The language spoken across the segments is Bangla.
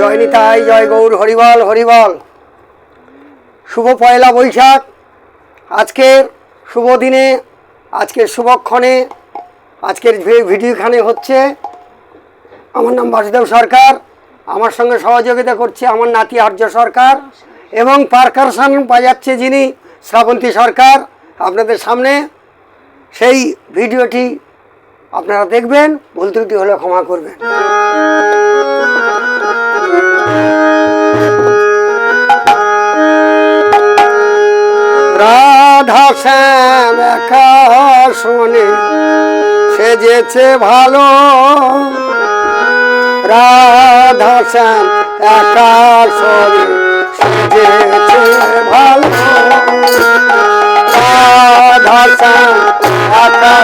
জয় নিতাই, জয় গৌর, হরিবল হরিবল। শুভ পয়লা বৈশাখ। আজকের শুভ দিনে আজকের শুভক্ষণে আজকের ভিডিওখানে হচ্ছে আমার নাম বাসুদেব সরকার। আমার সঙ্গে সহযোগিতা করছে আমার নাতি আর্য সরকার এবং পারকারসান বাজাচ্ছে যিনি শ্রাবন্তী সরকার। আপনাদের সামনে সেই ভিডিওটি আপনারা দেখবেন, ভুল ত্রুটি হলে ক্ষমা করবেন। শ্যাম একা শোনে। সেজেছে ভালো। রাধা শ্যাম একা শোনে সেজেছে ভালো। রাধা শ্যাম একা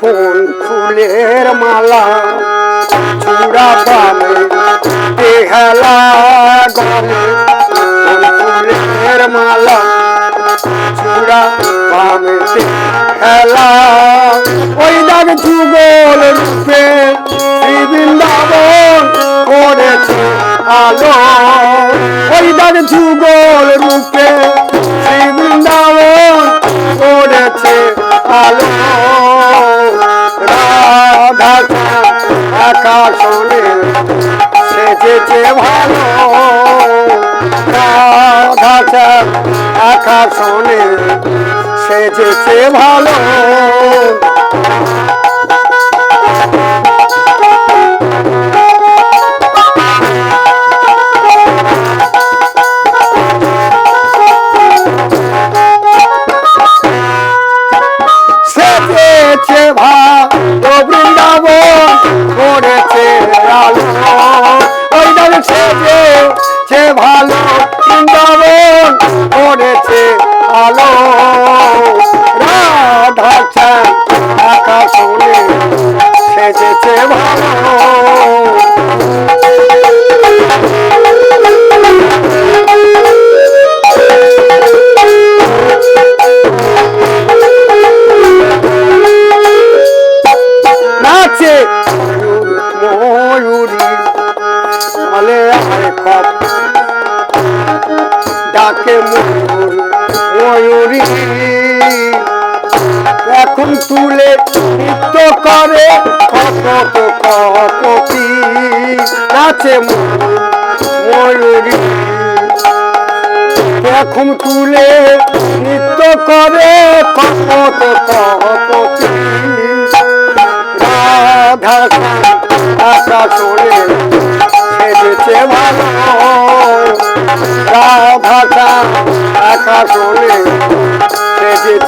ফুল, ফুলের মালা, চূড়া বামে বেহালা গলে, ফুল, ফুলের মালা, চূড়া বামে বেহালা। ওই দাগ যুগল রূপে সেজেছে ভালো। আকাশনে সেজেছে ভালো। ডাকে ময়ূর এখন তুলে নৃত্য করে কত কপি নাচে ময়ূরী। এখন তুলে নৃত্য করে কত কপি রাধা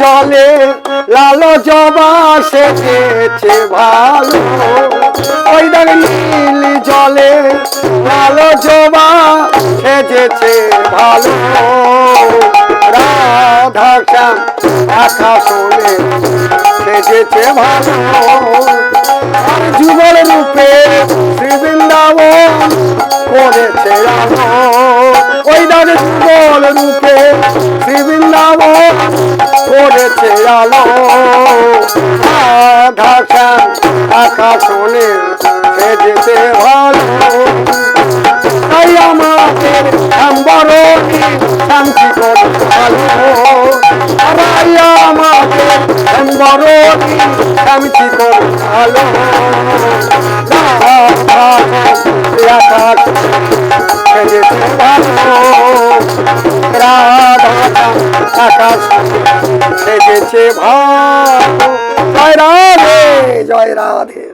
জলে, লাল জবা সেজেছে ভালো। ওই দেখ নীল জলে লাল জবা সেজেছে ভালো। রাধা শ্যাম আখা শোনে সেজেছে ভালো। যুগল রূপে শ্রীবৃন্দাবন করেছে রাধা ওই দেখ যুগল রূপে করেছে আলো রাধা শ্যাম আকাশনে সেজেছে ভালো তাই আমাদের শ্যামবরণী শান্তি করে ভালো আমাদের শ্যামবরণী শান্তি করে ভালো আকাশ সেজেছে ভাব জয় রাধে জয় রাধে।